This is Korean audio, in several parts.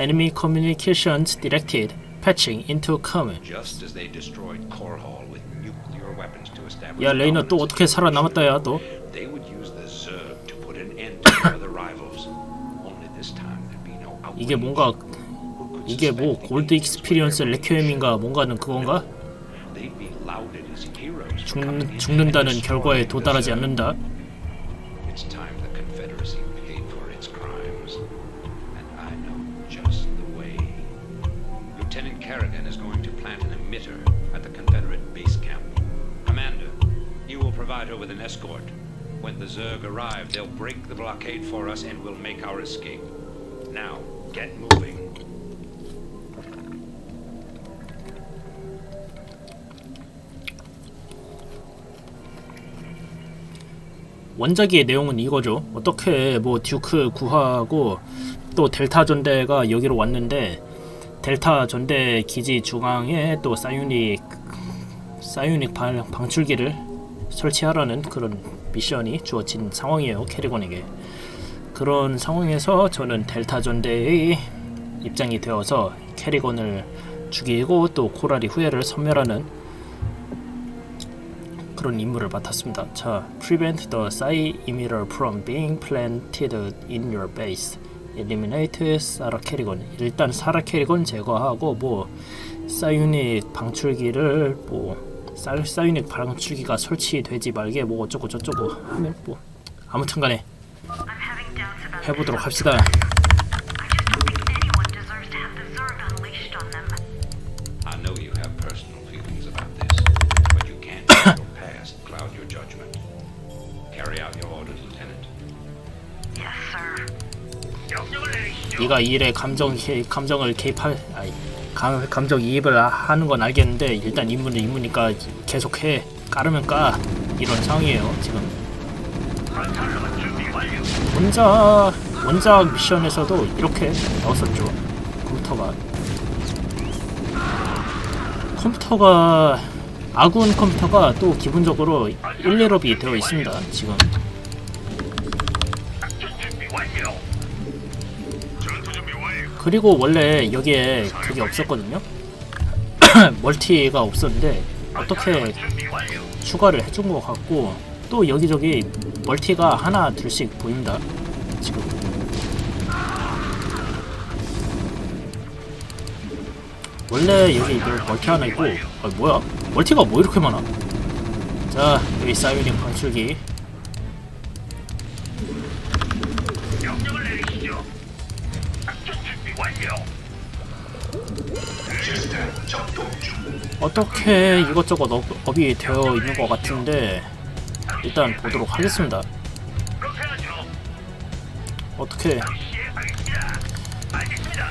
Enemy communications directed. Patching into common. 야 레이너 또 어떻게 살아남았다 야 너. 이게 뭔가 이게 뭐 골드 익스피리언스 레퀴엠인가 뭔가는 그건가? 죽, 죽는다는 결과에 도달하지. 않는다. Provide her with an escort. When the Zerg arrive, they'll break the blockade for us and we'll make our escape. Now, get moving. 원작의 내용은 이거죠. 어떻게 뭐 듀크 구하고 또 델타 전대가 여기로 왔는데 델타 전대 기지 중앙에 또 사이오닉 사이오닉 방, 방출기를 설치하라는 그런 미션이 주어진 상황이에요. 캐리건에게. 그런 상황에서 저는 델타 전대의 입장이 되어서 캐리건을 죽이고 또 코라리 후예를 섬멸하는 그런 임무를 맡았습니다. 자, prevent the psi emitter from being planted in your base. eliminate 사라 캐리건. 일단 사라 캐리건 제거하고 뭐 사이오닉 방출기를 뭐 사- 사이오닉 방출기가 설치되지 말게 뭐 어쩌고 저쩌고 하면 뭐 아무튼간에 해보도록 합시다. I just don't think anyone deserves to have the Zerg unleashed on them. I know you have personal feelings about this, but you can't let your past cloud your judgment. Carry out your orders, Lieutenant. Yes, sir. 네가 이 일에 감정 개- 감정을 개입할 아니 감, 감정 이입을 하- 하는 건 알겠는데 일단 임무는 임무니까 계속 해. 까르면 까 이런 상황이에요 지금. 원작 원작 미션에서도 이렇게 나왔었죠. 컴퓨터가. 컴퓨터가 아군 컴퓨터가 또 기본적으로 1, 2럽이 되어 있습니다 지금 그리고 원래 여기에 그게 없었거든요. 멀티가 없었는데 어떻게 추가를 해준 것 같고 또 여기저기 멀티가 하나 둘씩 보인다. 지금 원래 여기 뭐 멀티 하나 있고 아 뭐야 멀티가 뭐 이렇게 많아? 자 여기 사이오닉 방출기 어떻게 이것저것 업, 업이 되어 있는 것 같은데 일단 보도록 하겠습니다. 어떻게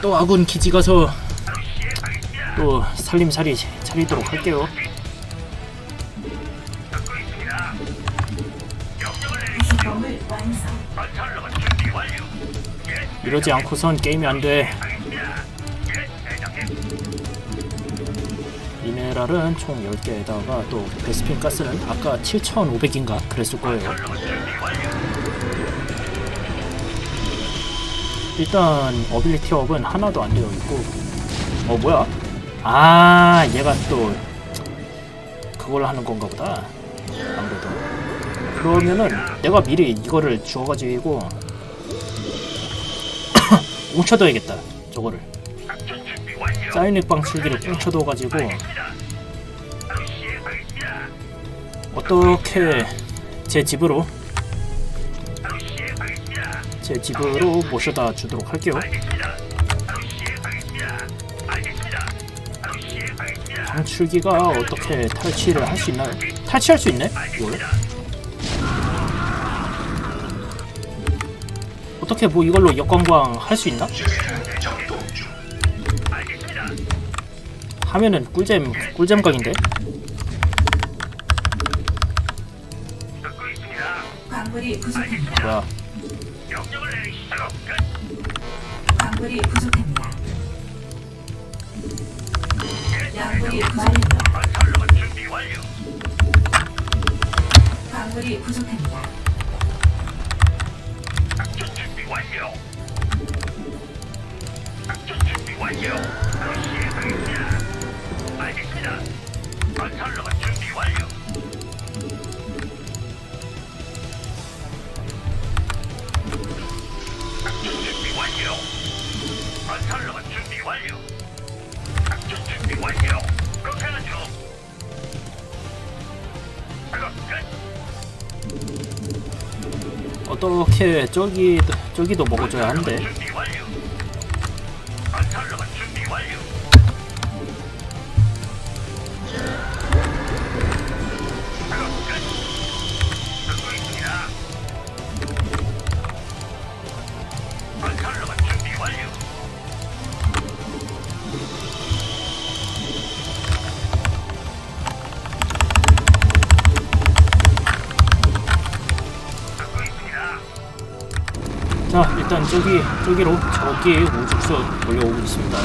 또 아군 기지 가서 또 살림살이 차리도록 할게요. 이러지 않고선 게임이 안 돼. 미네랄은 총 10개에다가 또 베스핀 가스는 아까 7,500인가 그랬을 거예요. 일단 어빌리티 업은 하나도 안 되어 있고 어 뭐야? 아 얘가 또 그걸 하는 건가 보다 아무래도 그러면은 내가 미리 이거를 주워가지고 뭉쳐둬야겠다 저거를 사이닉 방출기를 뭉쳐둬가지고 어떻게 제 집으로 제 집으로 모셔다 주도록 할게요. 방출기가 어떻게 탈취를 할 수 있나요? 탈취할 수 있네? 이걸? 어떻게 뭐 이걸로 역광광 할 수 있나? 하면은 꿀잼 꿀잼 각인데? 광물이 부족합니다. 뭐야? 광물이 부족합니다. 광물이 부족합니다. 광물이 부족합니다. 완료. 바로 시행하겠습니다. 끝. 어떻게 저기 저기도 먹어줘야 하는데 저기 저기로 저기 우주수 몰려오고 있습니다.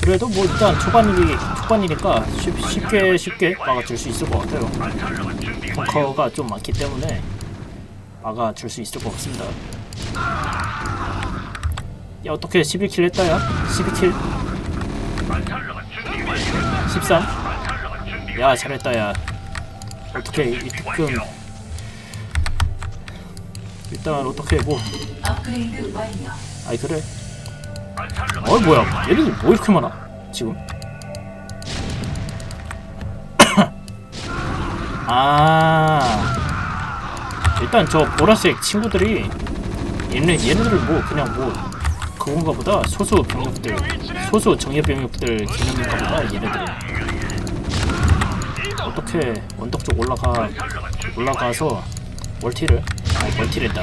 그래도 뭐 일단 초반이니 초반이니까 쉽, 쉽게 쉽게 막아줄 수 있을 것 같아요. 벙커가 좀 많기 때문에 막아줄 수 있을 것 같습니다. 야 어떻게 11킬 했다야? 12킬 건설로봇 준비 완료. 13? 건설로봇 준비 야 잘했다 야 어떻게 이 특금 일단 어떻게 뭐. 업그레이드 완료. 아이 그래? 어 뭐야. 얘네들 뭐 이렇게 많아 지금? 아. 일단 저 보라색 친구들이 얘네 얘네들 뭐 그냥 뭐 그건가 보다. 소수 병력들 소수 정예 병력들 개념인가 보다 얘네들은 어떻게 언덕 쪽 올라가 올라가서 멀티를? 아 멀티랬다.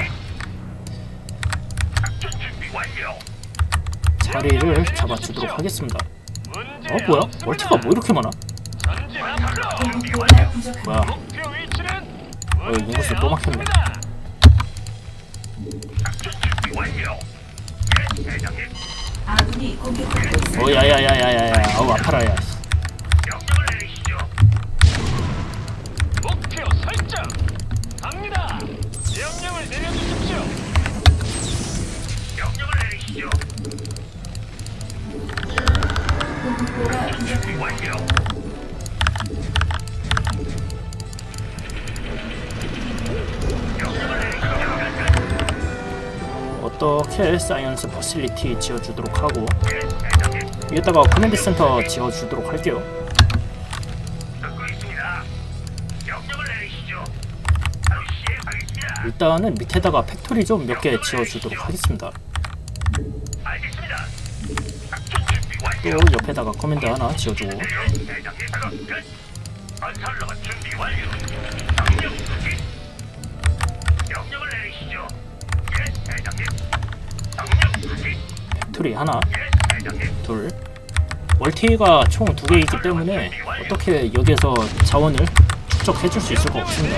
자리를 잡아주도록 하겠습니다 어 뭐야 멀티가 뭐 이렇게 많아. 뭐야 어 인구수 또 막혔네. 어 야야야야야야 아우 아파라 야 명령을 내려주십시오. 명령을 내리시죠. 준비 완료. 명령을 내리시죠. 어떻게 사이언스 퍼실리티 지어주도록 하고. 위에다가 커맨드 센터 지어주도록 할게요 일단은 밑에다가 팩토리 좀 몇 개 지어주도록 하겠습니다 또. 옆에다가 커맨드 하나 지어주고. 팩토리 하나. 둘 멀티가 총 두개 있기 때문에 어떻게 여기에서 자원을 축적해 줄 수 있을 것 같습니다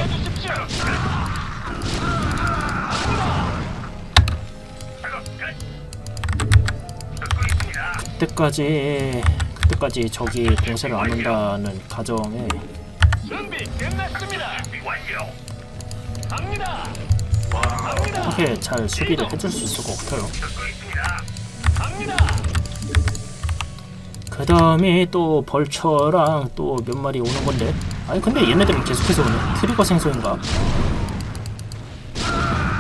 그때까지 그때까지 적이 공세를 안 한다는 가정에 준비 끝났습니다. 완료. 갑니다. 갑니다. 어떻게 잘 수비를 해줄 수 있을 것 같아요 듣고 있습니다. 갑니다. 그 다음에 또 벌처랑 또 몇 마리 오는 건데 아니 근데 얘네들은 계속해서 오네 트리거 생성인가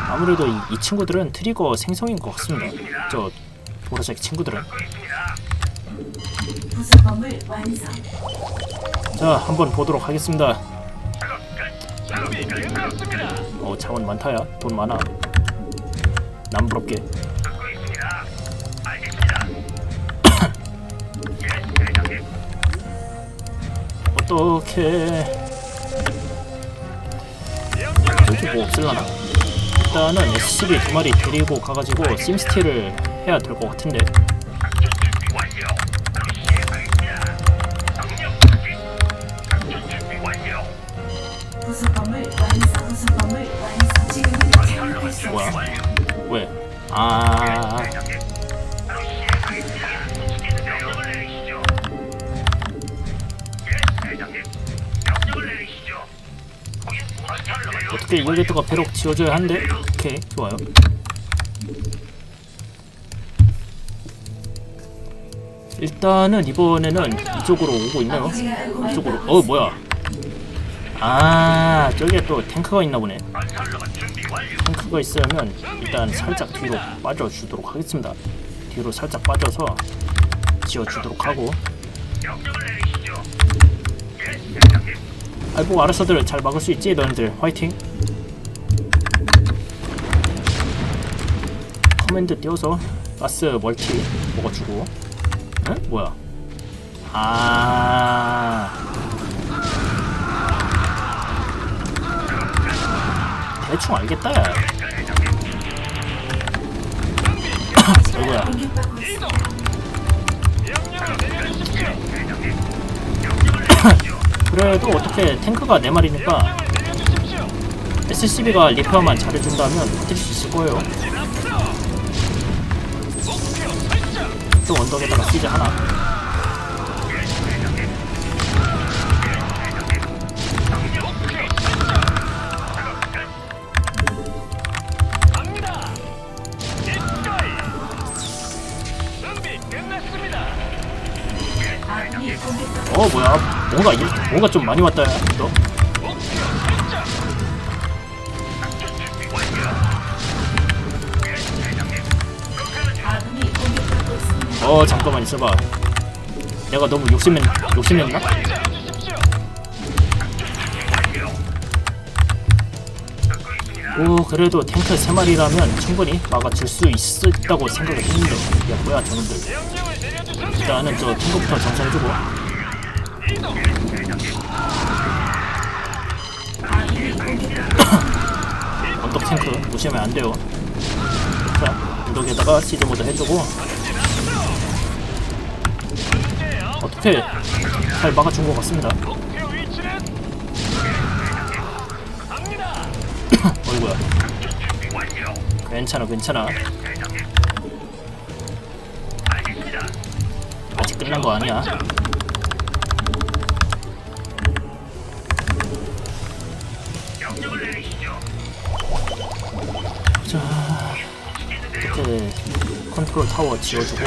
아무래도 이, 이 친구들은 트리거 생성인 것 같습니다 저 보라색 친구들은 완성. 자 한번 보도록 하겠습니다. 어 자원 많다야 돈 많아 남부럽게. 어떻게 여기 뭐 없을라나 일단은 SCB 두 마리 데리고 가가지고 심스틸을 해야 될 것 같은데. 뭐야? 왜? 아. 어떻게 이글레트가 배럭 지어줘야 하는데? 오케이 좋아요 일단은 이번에는 이쪽으로 오고 공격받고 이쪽으로. 어 뭐야? 아 저기에 또 탱크가 있나 보네. 탱크가 있으면 일단 살짝 뒤로 빠져주도록 하겠습니다. 뒤로 살짝 빠져서 지어주도록 하고. 아이고 알아서들 잘 막을 수 있지 너희들 화이팅. 커맨드 띄워서 가스 멀티 먹어주고. 응? 뭐야? 아. 대충 알겠다. 야. 내려주십시오. 그래도 어떻게 탱크가 네 마리니까 명령을 내려주십시오. SCB가 리페어만 잘해준다면 버틸 수 있을 거예요. 또 언덕에다가 시즈 하나. 어 뭐야? 뭔가 일, 뭔가 좀 많이 왔다. 야, 너. 잠깐만 있어봐. 내가 너무 욕심냈 욕심냈나? 오 그래도 탱크 세 마리라면 충분히 막아줄 수 있었다고 생각을 했는데 야 뭐야 저놈들. 일단은 저 탱크부터 정찰해주고. 언덕 탱크 무시하면 안 돼요. 자 언덕에다가 시즈 모드 해주고 어떻게 잘 막아준 것 같습니다. 어이구야. 괜찮아 괜찮아. 아직 끝난 거 아니야. 자 이렇게 컨트롤 타워 지어주고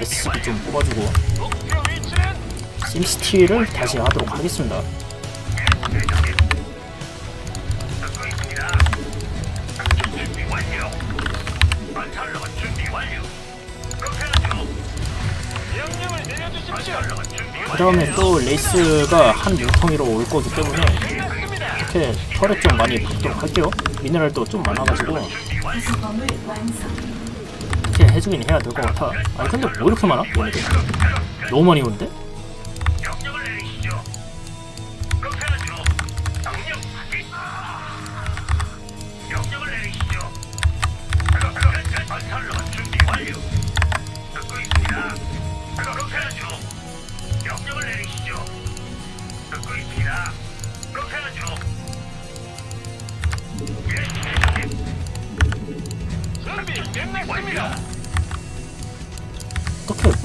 SCP 좀 뽑아주고 심시티를 다시 하도록 하겠습니다. 그 다음에 또 레이스가 한 뭉텅이로 올 거기 때문에. 이렇게 털에 좀 많이 박도록 할게요. 미네랄도 좀 많아가지고 해주긴 해야 될 것 같아. 아니 근데 뭐 이렇게 많아? 얘네들 너무 많이 오는데? 명령을 내리시죠.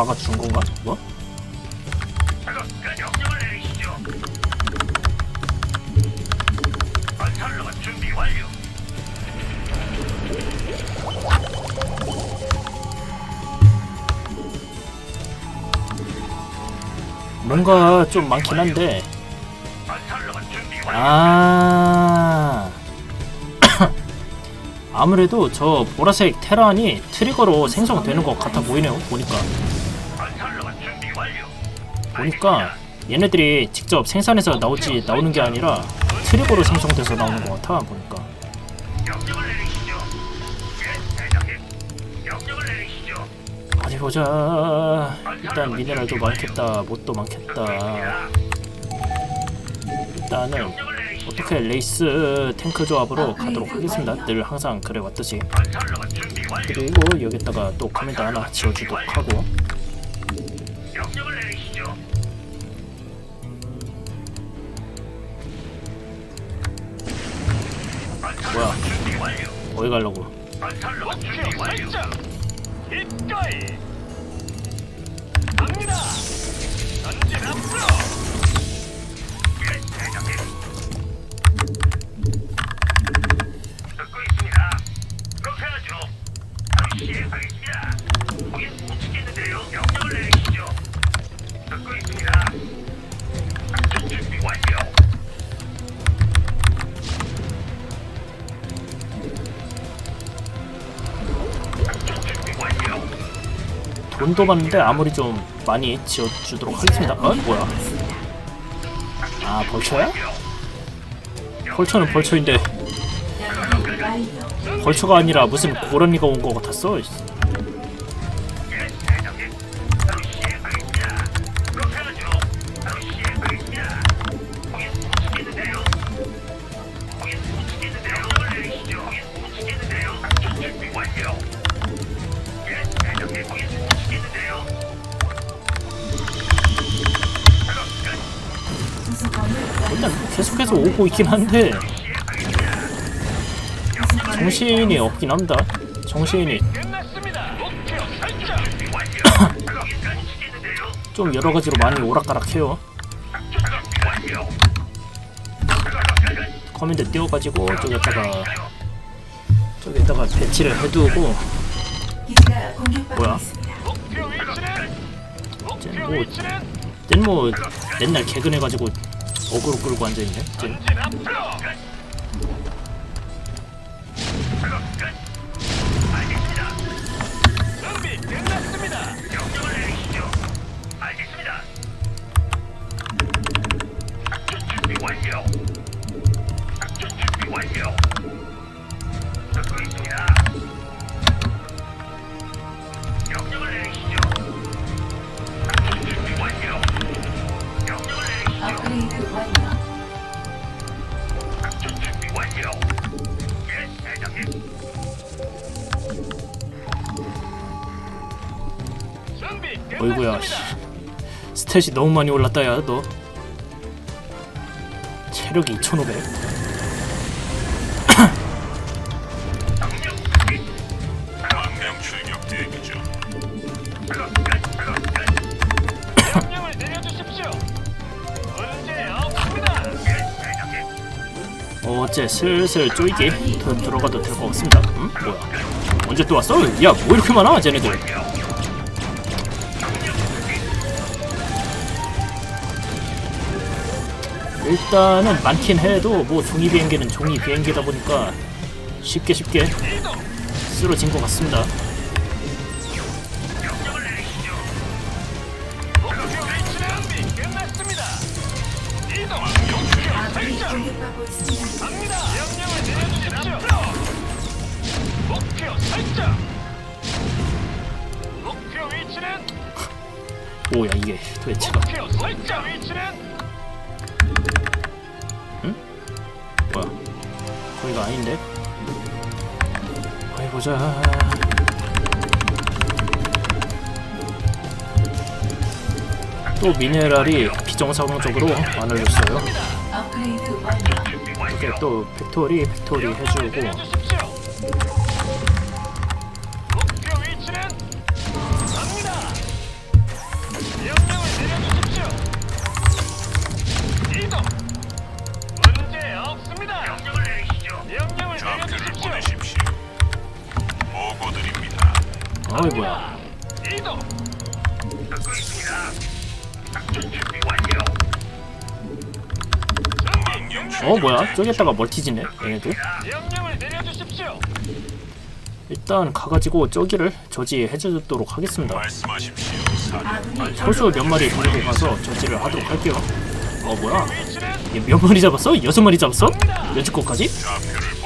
막아준 건가? 뭐? 뭔가 좀 많긴 한데. 아 아무래도 저 보라색 테란이 트리거로 생성되는 것 같아 보이네요 보니까. 보니까 얘네들이 직접 생산해서 나오지 나오는 게 아니라 트리거로 생성돼서 나오는 것 같아 보니까. 예. 어디 보자. 일단 미네랄도 많겠다 뭣도 많겠다. 일단은. 어떻게 레이스 탱크 조합으로 가도록 하겠습니다. 늘 항상 그래 왔듯이. 건설로만 준비 완료. 그리고 여기다가 또 커맨드 하나 지어주도록 하고 어디 가려고 목표. 설정. 이거이. 갑니다. 전진 앞으로. 돈도 받는데 아무리 좀 많이 지어주도록 하겠습니다. 어? 뭐야? 아 벌초인데 연구 완료. 벌초가 아니라 무슨 고라니가 온 것 같았어. 계속해서 오고 있긴 한데 정신이 없긴 합니다. 정신이. 좀 여러 가지로 많이 오락가락해요. 커맨드 띄워가지고 저기다가 저기다가 배치를 해두고 뭐야? 뭐- 뭐 맨날 개근해가지고 어그로 끌고 앉아있네. 완료. 스탯이 너무 많이 올랐다 야 너. 체력이 2,500. 명령 확인. 명령 출격 대기 중. 작업 끝. 작업 끝. 명령을 내려주십시오. 문제 없습니다. 예, 대장님. 어째 슬슬 쪼이기 더 들어가도 될 것 같습니다. 음? 뭐야? 언제 또 왔어? 야 뭐 이렇게 많아 쟤네들? 일단은 많긴 해도 뭐 종이 비행기는 종이 비행기다 보니까 쉽게 쉽게. 쓰러진 것 같습니다. 위치는 준비 끝 보자. 또 미네랄이 비정상적으로 많아졌어요. 이렇게 또 팩토리 팩토리 해주고 준비 끝났습니다. 어 뭐야? 저기다가 멀티지네 얘네들. 일단 가가지고 저기를 저지해주도록 하겠습니다. 소수 몇 마리 데리고 가서 저지를 하도록 할게요. 어 뭐야? 위치는 얘몇 마리 잡았어? 여섯 마리 잡았어? 여지 거까지? 좌표를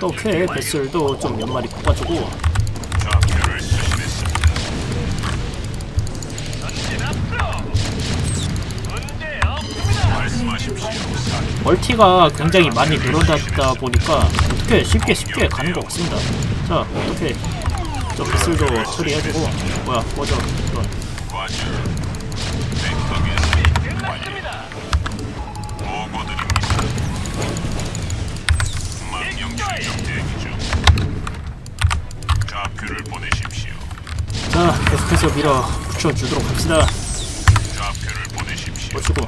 또캐 배슬도 좀 몇 마리 뽑아주고 멀티가 굉장히 많이 늘어났다 보니까 어떻게 쉽게 쉽게 가는 것 같습니다. 자 어떻게 저 배슬도 처리해주고 뭐야 꺼져 중. 좌표를 계속해서 밀어 붙여주도록 합시다. 멋지고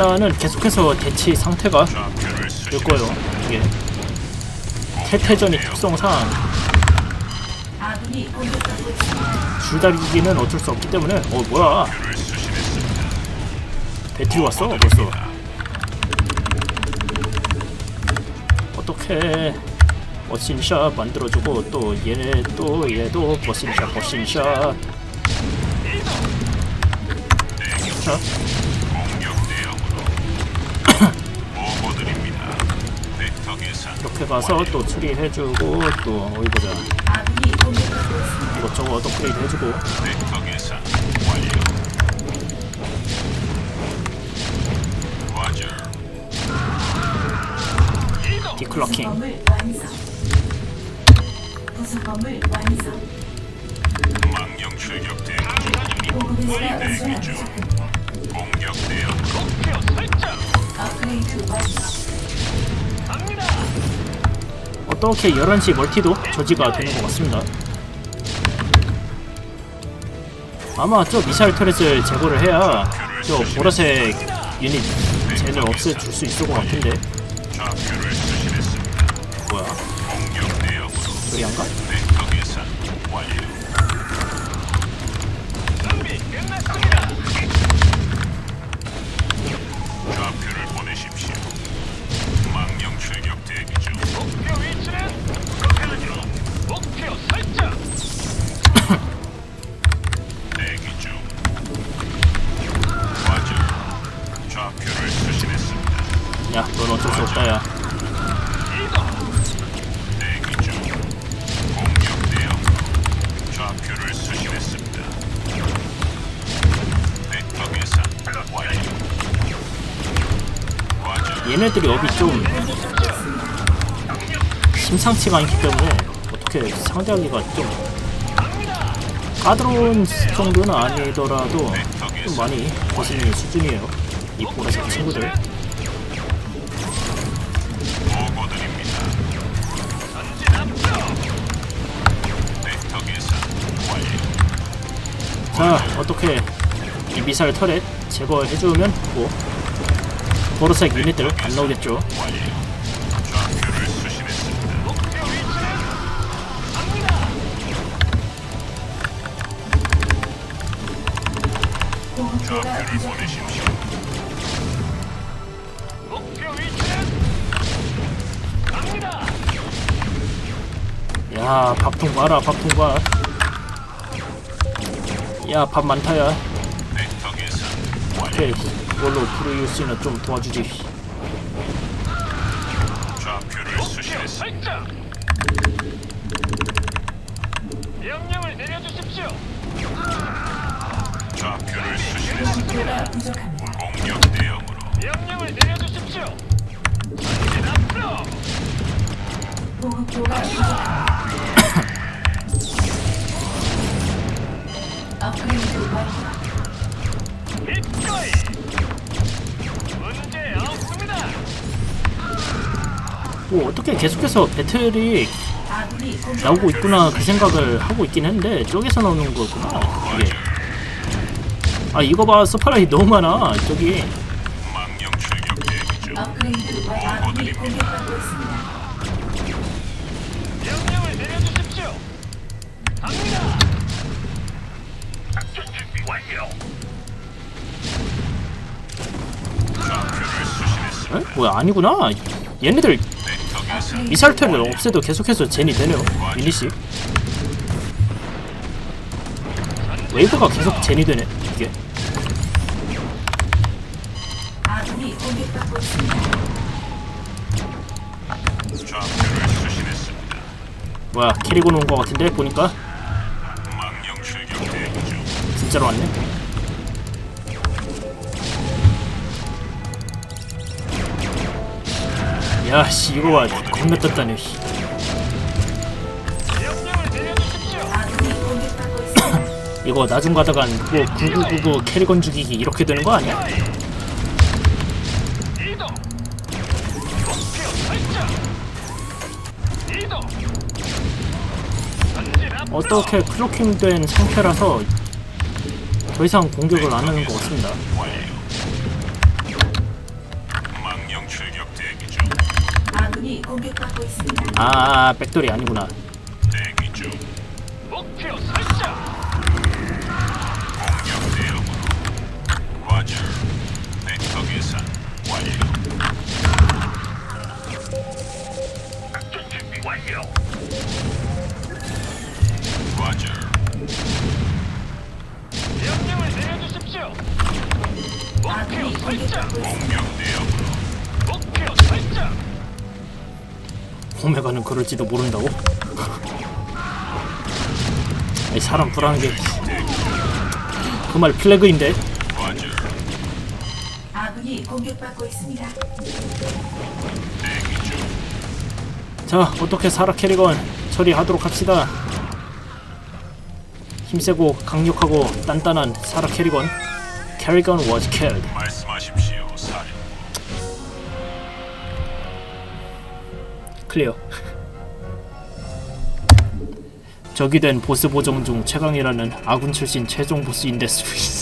일단은 계속해서 대치 상태가 될. 거예요 이게 태태전이 특성상. 줄다리기는 어쩔 수 없기 때문에 어 뭐야. 배틀이 왔어 벌써 어떻게 머신샷 만들어주고 또 얘네 또 얘도 머신샷 머신샷 자 보고드립니다. 벡터 계산 이렇게 가서 또 추리해주고 또 어디 보자. 이것저것 업그레이드 해주고 벡터 계산 완료. 이동. 디클러킹 건물 완성. 건물 완성. 망령 출격 대응 중. 보급에서 대기 중. 어떻게 11시 멀티도 저지가 되는 것 같습니다 아마 저 미사일 터렛을 제거를 해야 저 보라색 유닛 쟤를 없애줄 수 있을 것 같은데. 뭐야 저리 안가? 야 넌 어쩔 수 없다 야. 얘네들이 업이 좀 심상치가 않기 때문에 어떻게 상대하기가 좀 까다로운 정도는 아니더라도 좀 많이 거슬리는 수준이에요 이 보라색 친구들. 자 어떻게 이 미사일 터렛 제거해주면 뭐 보라색 유닛들 안 나오겠죠 야 밥통 봐라 밥통 봐 야밥 많다야 벡터 오케이 이걸로 브루이우스는 좀 도와주지. 명령을 내려주십시오. 좌표를 수신했습니다. 공격 대응으로 명령을 내려주십시오. 전진 앞으로. 보급고가 부족합니다. 업그레이드 완료. 기꺼이. 문제 없습니다. 뭐 어떻게 계속해서 배틀이 아군이 공격 나오고 있구나 그 생각을 하고 있긴 했는데 저기서 나오는 거구나 이게 아 이거 봐. 서플라이 너무 많아. 저기. 에? 뭐야 아니구나. 얘네들 벡터 계산 미사일 터를 없애도 계속해서 젠이 되네요 유닛이 웨이브가 계속 젠이 되네 이게 아군이 공격받고 있습니다. 좌표를 수신했습니다. 뭐야 캐리고 놓은 거 같은데 보니까 망령 출격 대기 중. 진짜로 왔네 야씨 이거 봐 겁나 떴다네 씨. 이거 나중 가다간 뭐 구구구구 캐리건 죽이기 이렇게 되는 거 아니야? 어떻게 클로킹된 상태라서 더 이상 공격을 안 하는 것 같습니다. 아, 백돌이 아니구나. 오메가는 그럴지도 모른다고? 아니, 사람 불안하게. 그 말 플래그인데? 아군이 공격받고 있습니다. 자, 어떻게 사라 캐리건 처리하도록 합시다. 힘세고 강력하고 단단한 사라 캐리건. 캐리건 was killed. 클리어. 적이 된 보스 보정 중 최강이라는 아군 출신 최종 보스인데 스위스.